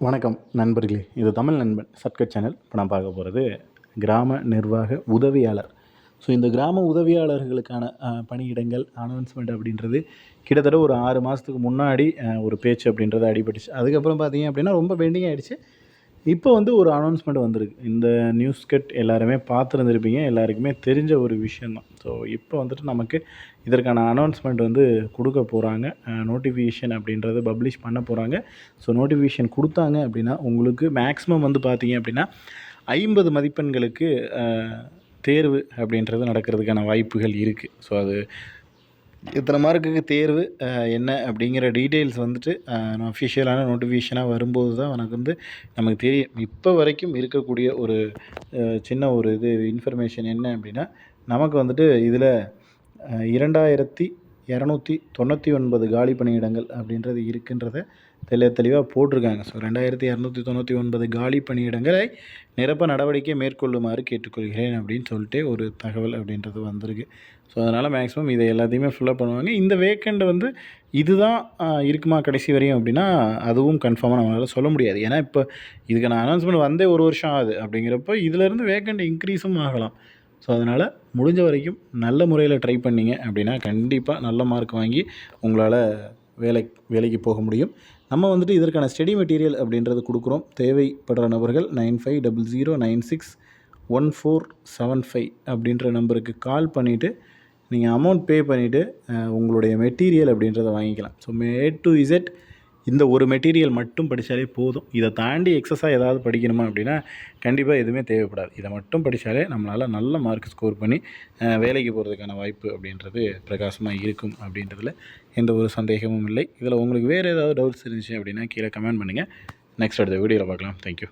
வணக்கம் நண்பர்களே. இது தமிழ் நண்பன் சர்க்கட் சேனல் இப்போ நான் பார்க்க போகிறது கிராம நிர்வாக உதவியாளர். ஸோ இந்த கிராம உதவியாளர்களுக்கான பணியிடங்கள் அனௌன்ஸ்மெண்ட் அப்படின்றது கிட்டத்தட்ட ஒரு ஆறு மாதத்துக்கு முன்னாடி ஒரு பேச்சு அப்படின்றது அடிபட்டுச்சு. அதுக்கப்புறம் பார்த்தீங்க அப்படின்னா ரொம்ப பெண்டிங் ஆகிடுச்சு இப்போ வந்து ஒரு அனௌன்ஸ்மெண்ட் வந்திருக்கு. இந்த நியூஸ் கட் எல்லாருமே பார்த்துருந்துருப்பீங்க. எல்லாருக்குமே தெரிஞ்ச ஒரு விஷயந்தான் ஸோ இப்போ வந்துட்டு நமக்கு இதற்கான அனௌன்ஸ்மெண்ட் வந்து கொடுக்க போகிறாங்க நோட்டிஃபிகேஷன் அப்படின்றத பப்ளிஷ் பண்ண போகிறாங்க ஸோ நோட்டிஃபிகேஷன் கொடுத்தாங்க அப்படின்னா உங்களுக்கு மேக்ஸிமம் வந்து பார்த்தீங்க அப்படின்னா ஐம்பது மதிப்பெண்களுக்கு தேர்வு அப்படின்றது நடக்கிறதுக்கான வாய்ப்புகள் இருக்குது ஸோ அது இத்தனை மார்க்குக்கு தேர்வு என்ன அப்படிங்கிற டீட்டெயில்ஸ் வந்துட்டு நான் அஃபிஷியலான நோட்டிஃபிகேஷனாக வரும்போது தான் எனக்கு வந்து நமக்கு தெரியும். இப்போ வரைக்கும் இருக்கக்கூடிய ஒரு சின்ன ஒரு இது இன்ஃபர்மேஷன் என்ன அப்படின்னா நமக்கு வந்துட்டு இதில் இரண்டாயிரத்தி இரநூத்தி தொண்ணூற்றி ஒன்பது காலி பணியிடங்கள் அப்படின்றது இருக்குன்றத தெளி தெளிவாக போட்டிருக்காங்க. ஸோ ரெண்டாயிரத்தி இரநூத்தி தொண்ணூற்றி ஒன்பது காலி பணியிடங்களை நிரப்ப நடவடிக்கை மேற்கொள்ளுமாறு கேட்டுக்கொள்கிறேன் அப்படின்னு சொல்லிட்டு ஒரு தகவல் அப்படின்றது வந்திருக்கு. ஸோ அதனால் மேக்ஸிமம் இதை எல்லாத்தையுமே ஃபுல்லாக பண்ணுவாங்க. இந்த வேக்கண்ட் வந்து இதுதான் இருக்குமா கடைசி வரையும் அப்படின்னா அதுவும் கன்ஃபார்மாக நம்மளால் சொல்ல முடியாது. ஏன்னா இப்போ இதுக்கு நான் அனௌன்ஸ்மெண்ட் வந்தே ஒரு வருஷம் ஆகுது அப்படிங்கிறப்ப இதிலேருந்து வேக்கண்ட் இன்க்ரீஸும் ஆகலாம். ஸோ அதனால் முடிஞ்ச வரைக்கும் நல்ல முறையில் ட்ரை பண்ணீங்க அப்படின்னா கண்டிப்பாக நல்ல மார்க் வாங்கி உங்களால் வேலை வேலைக்கு போக முடியும். நம்ம வந்துட்டு இதற்கான ஸ்டடி மெட்டீரியல் அப்படின்றது கொடுக்குறோம். தேவைப்படுற நபர்கள் nine five double zero nine six one four seven five அப்படின்ற நம்பருக்கு கால் பண்ணிவிட்டு நீங்கள் அமௌண்ட் பே பண்ணிவிட்டு உங்களுடைய மெட்டீரியல் அப்படின்றத வாங்கிக்கலாம். ஸோ மே டு இசட் இந்த ஒரு மெட்டீரியல் மட்டும் படித்தாலே போதும். இதை தாண்டி எக்ஸஸாக ஏதாவது படிக்கணுமா அப்படின்னா கண்டிப்பாக எதுவுமே தேவைப்படாது. இதை மட்டும் படித்தாலே நம்மளால் நல்ல மார்க் ஸ்கோர் பண்ணி வேலைக்கு போகிறதுக்கான வாய்ப்பு அப்படின்றது பிரகாசமாக இருக்கும் அப்படின்றதுல எந்த ஒரு சந்தேகமும் இல்லை. இதில் உங்களுக்கு வேறு ஏதாவது டவுட்ஸ் இருந்துச்சு அப்படின்னா கீழே கமெண்ட் பண்ணுங்கள் நெக்ஸ்ட் அடுத்த வீடியோவில் பார்க்கலாம். தேங்க்யூ